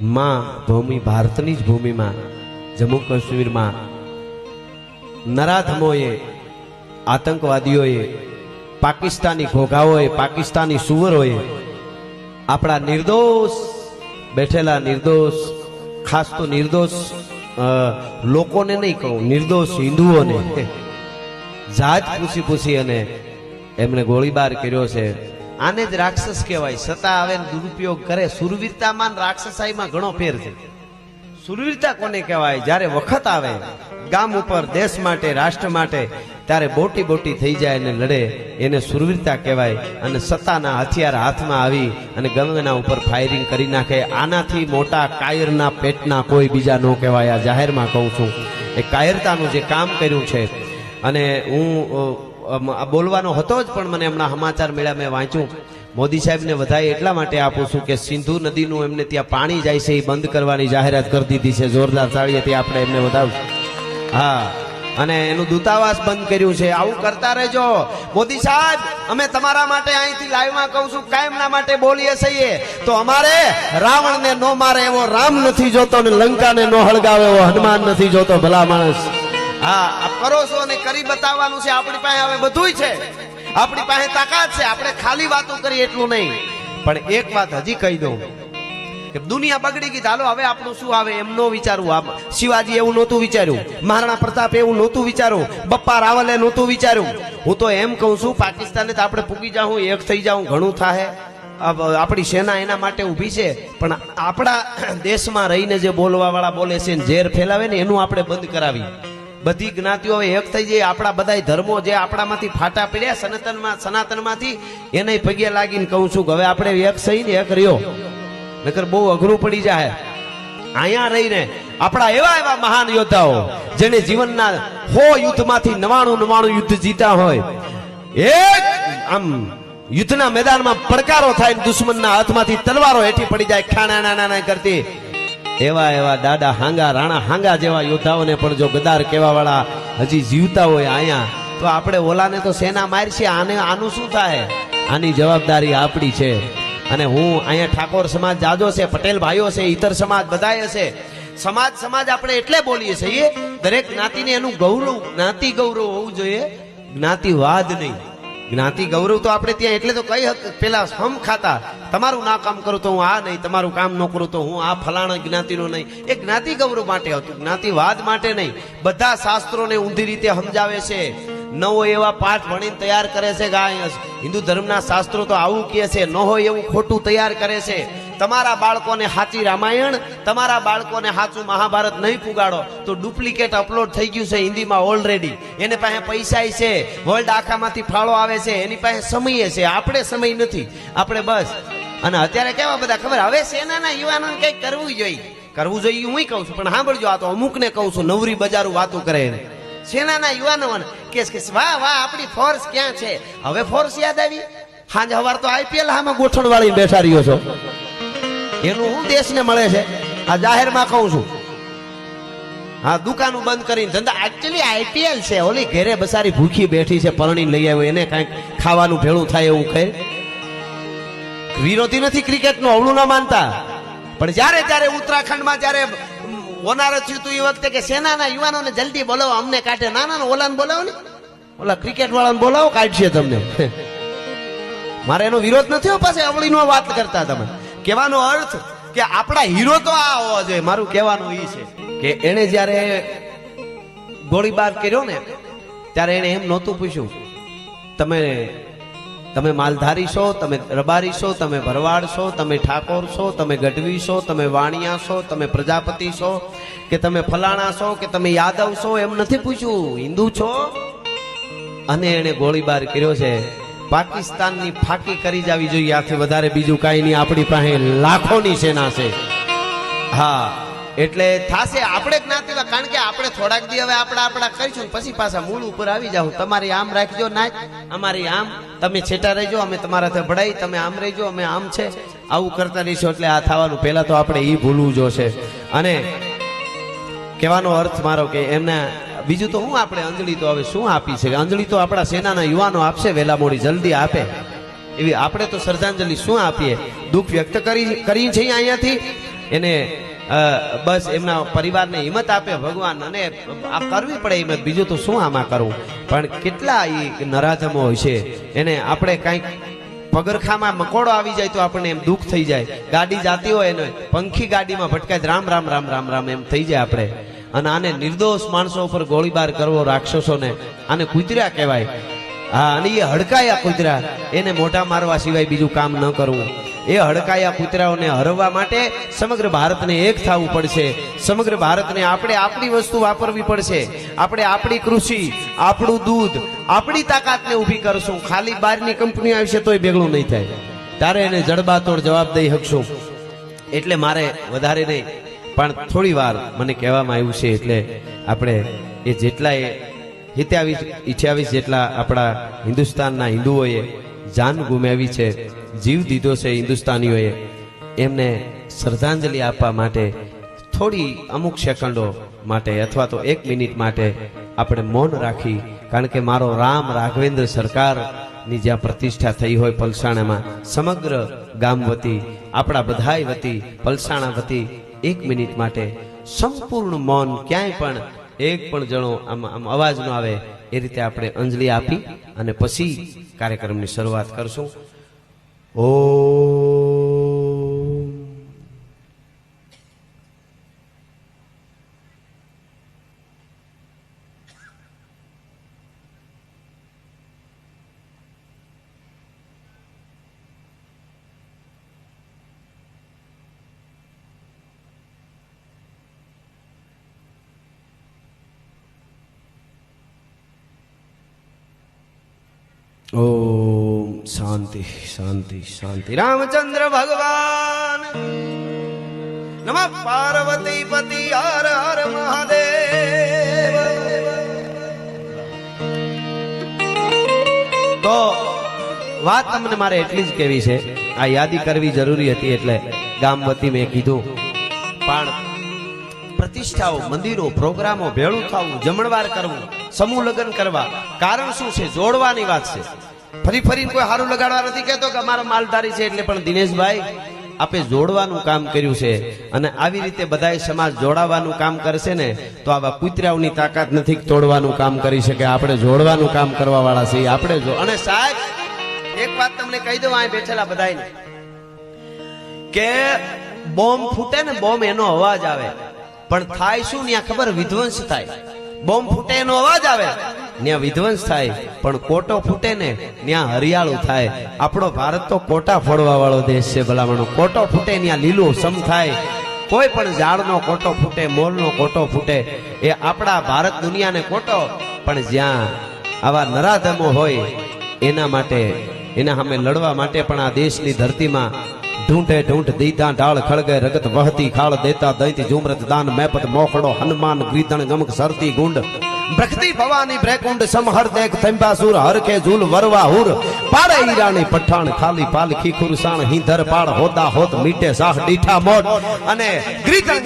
માં ભૂમિ, ભારતની જ ભૂમિમાં, જમ્મુ કાશ્મીરમાં નરાધમોએ, આતંકવાદીઓએ, પાકિસ્તાની ઘોઘાઓએ, પાકિસ્તાની સુવરોએ આપણા નિર્દોષ, બેઠેલા નિર્દોષ, ખાસ તો નિર્દોષ લોકોને નહીં કહું, નિર્દોષ હિન્દુઓને, જાત પૂછી પૂછી અને એમણે ગોળીબાર કર્યો છે. આને જ રાક્ષસ કહેવાય. સત્તા આવે દુરુપયોગ કરે. સુરવીરતામાં રાક્ષસાઈમાં ઘણો ફેર છે. સુરવીરતા કોને કહેવાય? જ્યારે વખત આવે, ગામ ઉપર, દેશ માટે, રાષ્ટ્ર માટે, ત્યારે બોટી બોટી થઈ જાય અને લડે. એને સુરવીરતા કહેવાય અને સત્તાના હથિયાર હાથમાં આવી અને ગંગના ઉપર ફાયરિંગ કરી નાખે. આનાથી મોટા કાયરના પેટના કોઈ બીજા ન કહેવાય. આ જાહેરમાં કહું છું. એ કાયરતાનું જે કામ કર્યું છે, અને હું બોલવાનો હતો જ, પણ મને હમણાં સમાચાર મેળા મેં વાંચ્યું. મોદી સાહેબને વધાય એટલા માટે આપું છું કે સિંધુ નદીનું એમને ત્યાં પાણી જાય છે, એ બંધ કરવાની જાહેરાત કરી દીધી છે. જોરદાર તાળીએથી આપણે એમને વધાવશું હા, અને એનું દૂતાવાસ બંધ કર્યું છે. આવું કરતા રહેજો. મોદી સાહેબ, અમે તમારા માટે અહીંથી લાઈવમાં કહું છું કાયમના માટે બોલીએ છીએ. તો અમારે રાવણને નો મારે એવો રામ નથી જોતો ને લંકાને નો હળગાવે એવો હનુમાન નથી જોતો ભલા માણસ. હા કરો છો અને કરી બતાવવાનું છે, આપણી પાસે હવે બધુંય છે. આપણી પાસે તાકાત છે, આપણે ખાલી વાતો કરીએ એટલું નહીં. પણ એક વાત હજી કહી દઉં કે દુનિયા બગડી ગઈ ચાલો હવે આપણું શું આવે એમ નો વિચારવું. આમ શિવાજી એવું નહોતું વિચાર્યું, મહારાણા પ્રતાપ એવું નહોતું વિચાર્યું, બપ્પા રાવલે નહોતું વિચાર્યું. હું તો એમ કહું છું પાકિસ્તાને તો આપણે પૂગી જાઉં, એક થઈ જાઉં, ઘણું થાય આપણી સેના એના માટે ઊભી છે, પણ આપણા દેશમાં રહીને જે બોલવાવાળા બોલે છે ઝેર ફેલાવે ને, એનું આપણે બંધ કરાવી. બધી જ્ઞાતિઓ હવે એક થઈ જાય. આપણા બધાય ધર્મો જે આપણામાંથી ફાટા પડ્યા સનાતનમાં સનાતનમાંથી એને પગે લાગીને કહું છું કે હવે આપણે એક સહી ને એક રહ્યો. નકર બહુ અઘરું પડી જાય. અહીંયા રહીને આપણા એવા એવા મહાન યોદ્ધાઓ જેને જીવનના હો યુદ્ધમાંથી નવાણું નવાણું યુદ્ધ જીતા હોય. એક આમ યુદ્ધના મેદાનમાં પડકારો થાય દુશ્મનના હાથમાંથી તલવારો હેઠી પડી જાય. ખાણા નાના કરતી. એવા એવા દાદા હાંગા, રાણા હાંગા જેવા યોદ્ધાઓને પણ જો ગદાર કેવા વાળા હજી જીવતા હોય અહીંયા તો આપણે ઓલાને તો સેના મારશે, આને આનું શું થાય? આની જવાબદારી આપણી છે. અને હું અહીંયા ઠાકોર સમાજ જાજો છે, પટેલ ભાઈઓ છે ઇતર સમાજ બધાય છે. સમાજ સમાજ આપણે એટલે બોલીએ છીએ, દરેક જ્ઞાતિને એનું ગૌરવ, જ્ઞાતિ ગૌરવ હોવું જોઈએ, જ્ઞાતિવાદ નહીં. જ્ઞાતિ ગૌરવ તો આપણે ત્યાં એટલે તો કઈ પેલા હમ ખાતા. તમારું ના કામ કરું તો હું આ નહીં, તમારું કામ ન કરું તો હું આ ફલાણા જ્ઞાતિનો નહીં. એ જ્ઞાતિ ગૌરવ માટે હતું, જ્ઞાતિવાદ માટે નહીં. બધા શાસ્ત્રોને ઊંધી રીતે સમજાવે છે. નવો એવા પાઠ ભણીને તૈયાર કરે છે કે હિન્દુ ધર્મના શાસ્ત્રો તો આવું કહે છે, ન હોય એવું ખોટું તૈયાર કરે છે. તમારા બાળકોને સાચી રામાયણ, તમારા બાળકોને સાચું મહાભારત નહીં પુગાડો, તો ડુપ્લિકેટ અપલોડ થઈ ગયું છે હિન્દીમાં ઓલરેડી એને પાસે પૈસા છે વર્લ્ડ આખામાંથી ફાળો આવે છે, એની પાસે સમય છે, આપણે સમય નથી. આપણે બસ. અને અત્યારે કેવા બધા ખબર? હવે સેનાના યુવાનોને કંઈક કરવું જોઈએ. કરવું જોઈએ હું કહું છું, પણ સાંભળજો, આ તો અમુકને કહું છું, નવરી બજારું વાતો કરે એને. સેનાના યુવાનો કે, વાહ વાહ, આપણી ફોર્સ ક્યાં છે? હવે ફોર્સ યાદ આવી? હાંજ હવાર તો આઈપીએલ હામાં ગોઠણ વાળી બેઠા રહ્યો છો. એનું હું દેશને મળે છે? આ જાહેરમાં કહું છું. હા દુકાનો બંધ કરીને ધંધા એકચ્યુઅલી આઈપીએલ છે. ઓલી ઘરે બસારી ભૂખી બેઠી છે પરણી લઈ આવ્યો. એને કાંઈક ખાવાનું ભેળું થાય એવું કહે. વિરોધી નથી ક્રિકેટનું અવળું ના માનતા. પણ જ્યારે ત્યારે ઉત્તરાખંડમાં જ્યારે ઓનાર થયું હતું એ વખતે કે સેનાના યુવાનોને જલ્દી બોલાવો અમને કાઢે. ના ના ના, ઓલાને બોલાવો ને. ઓલા ક્રિકેટ વાળાને બોલાવો કાઢશે તમને. મારે એનો વિરોધ નથી પાસે અવળીનો વાત કરતા તમે. કહેવાનો અર્થ કે આપણા હીરો તો આ હોવા જોઈએ, મારું કહેવાનું એ છે કે એણે જ્યારે ગોળીબાર કર્યો ને, ત્યારે એણે એમ નહોતું પૂછ્યું, તમે તમે માલધારી છો, તમે રબારી છો, તમે ભરવાડ છો, તમે ઠાકોર છો, તમે ગઢવી છો, તમે વાણિયા છો, તમે પ્રજાપતિ છો, કે તમે ફલાણા છો, કે તમે યાદવ છો? એમ નથી પૂછ્યું. હિન્દુ છો? અને એણે ગોળીબાર કર્યો છે. પાકિસ્તાનની ફાકી કરી જાવી જોઈએ. આથી વધારે બીજું કાંઈ નહીં. આપણી પાસે લાખોની સેના છે. હા, એટલે થાશે. આપણે જ્ઞાતિમાં કારણ કે આપણે થોડાક દી હવે આપણા આપણા કરીશું પછી પાછા મૂળ ઉપર આવી જાવ તમારી આમ રાખજો ના અમારી આમ. તમે છેટા રહેજો. અમે તમારાથી ભળાઈ. તમે આમ રહેજો. અમે આમ છે. આવું કરતા રહીશું. એટલે આ થવાનું. પહેલા તો આપણે એ ભૂલવું જોશે. અને કહેવાનો અર્થ મારો કે એમના બીજું તો હું આપણે અંજલિ તો હવે શું આપી છે? અંજલિ તો આપણા સેનાના યુવાનો આપશે વહેલા મોડી જલ્દી આપે. એવી આપણે તો શ્રદ્ધાંજલિ શું આપીએ? દુઃખ વ્યક્ત કરી કરી છે અહીંયાથી? એને બસ એમના પરિવારને હિંમત આપે, ભગવાન અને આ કરવી પડે હિંમત. બીજું તો શું આમાં કરવું? પણ કેટલા એ નરાધમો હોય છે. એને આપણે કાંઈક પગરખામાં મકોડો આવી જાય તો આપણને એમ દુઃખ થઈ જાય. ગાડી જાતી હોય એને, પંખી ગાડીમાં ભટકાય રામ રામ રામ રામ રામ એમ થઈ જાય આપણે. અને આને નિર્દોષ માણસો ઉપર ગોળીબાર કરવો રાક્ષસોને આને કૂતર્યા કહેવાય. હા, અને એ હડકાયા કૂતરા, એને મોઢા મારવા સિવાય બીજું કામ ન કરવું. એ હડકાયા કૂતરાઓને હરવવા માટે સમગ્ર ભારતને એક થવું પડશે. સમગ્ર ભારતને આપણે આપણી વસ્તુ વાપરવી પડશે. આપણે આપણી કૃષિ, આપણું દૂધ, આપણી તાકાતને ઊભી કરશું. ખાલી બહારની કંપની આવશે તોય ભેગું નહીં થાય. તારે એને જડબાતોડ જવાબ દઈ શકશું. એટલે મારે વધારે નહીં. પણ થોડી વાર મને કહેવામાં આવ્યું છે એટલે આપણે એ જેટલાએ હિત્યાવીસ, ઇઠ્યાવીસ જેટલા આપણા હિન્દુસ્તાનના હિન્દુઓએ જાન ગુમાવી છે, જીવ દીધો છે હિન્દુસ્તાનીઓએ, એમને શ્રદ્ધાંજલિ આપવા માટે થોડી અમુક સેકન્ડો માટે અથવા તો એક મિનિટ માટે આપણે મૌન રાખી, કારણ કે મારો રામ રાઘવેન્દ્ર સરકારની જ્યાં પ્રતિષ્ઠા થઈ હોય પલસાણામાં, સમગ્ર ગામ વતી, આપણા બધાય વતી, પલસાણા વતી એક મિનિટ માટે સંપૂર્ણ મૌન ક્યાંય પણ એક પણ જણો આમ આમ અવાજ ન આવે, એ રીતે આપણે અંજલિ આપી અને પછી કાર્યક્રમની શરૂઆત કરશું. ઓ ઓમ શાંતિ શાંતિ શાંતિ. રામચંદ્ર ભગવાન. નમ પાર્વતી પતિ, હર હર મહાદેવ. તો વાત તમને મારે એટલી જ કેવી છે. આ યાદી કરવી જરૂરી હતી એટલે ગામ વતી મેં કીધું. પણ પ્રતિષ્ઠાઓ, મંદિરો, પ્રોગ્રામો, ભેળું થવું જમણવાર કરવું, સમૂહ લગ્ન કરવા. કારણ શું છે? જોડવાની વાત છે. ફરી ફરીને કોઈ સારું લગાડવા નથી કહેતો કે અમારા માલધારી છે એટલે પણ દિનેશભાઈ, આપે જોડવાનું કામ કર્યું છે અને આવી રીતે બધાય સમાજ જોડાવાનું કામ કરશે ને, તો આવા કુતરાઓની તાકાત નથી તોડવાનું કામ કરી શકે. આપણે જોડવાનું કામ કરવા વાળા છીએ. આપણે જો અને સાહેબ, એક વાત તમને કહી દઉં, અહીં બેઠેલા બધાને કે બોમ્બ ફૂટે ને બોમ્બ એનો અવાજ આવે. પણ થાય શું? ત્યાં ખબર? વિધ્વંસ થાય. બોમ્બ ફૂટે એનો અવાજ આવે. ત્યાં વિધ્વંસ થાય, પણ કોટો ફૂટે ને ત્યાં હરિયાળું થાય. આપણો ભારત તો કોટા ફોડવા વાળો દેશ છે ભલામણો. કોટો ફૂટે ત્યાં લીલું સમ થાય. કોઈ પણ ઝાડનો કોટો ફૂટે, મોરનો કોટો ફૂટે, એ આપણા ભારત દુનિયાને કોટો. પણ જ્યાં આવા નરાધમો હોય, એના માટે, એના સામે લડવા માટે પણ આ દેશની ધરતીમાં ઢૂંઢે ઢૂંઢ દીધા ઢાળ ખળગે રગત વહતી ખાળ દેતા દૈતી ઝુમરત દાન મેપત મોખડો હનુમાન ગ્રીધણ ગમક સરતી ગુંડ. બ્રખતી ભવાની બ્રેકુંડ સમહર દેખ થંબાસુર કે ઝૂલ વરવા હુર. પાડે ઈરાની પઠાણ ખાલી પાલખી ખુરસાણ, હિંધર પાડ હોતા હોત મીટે સાહ ડીઠા મોટ. અને ગ્રીધણ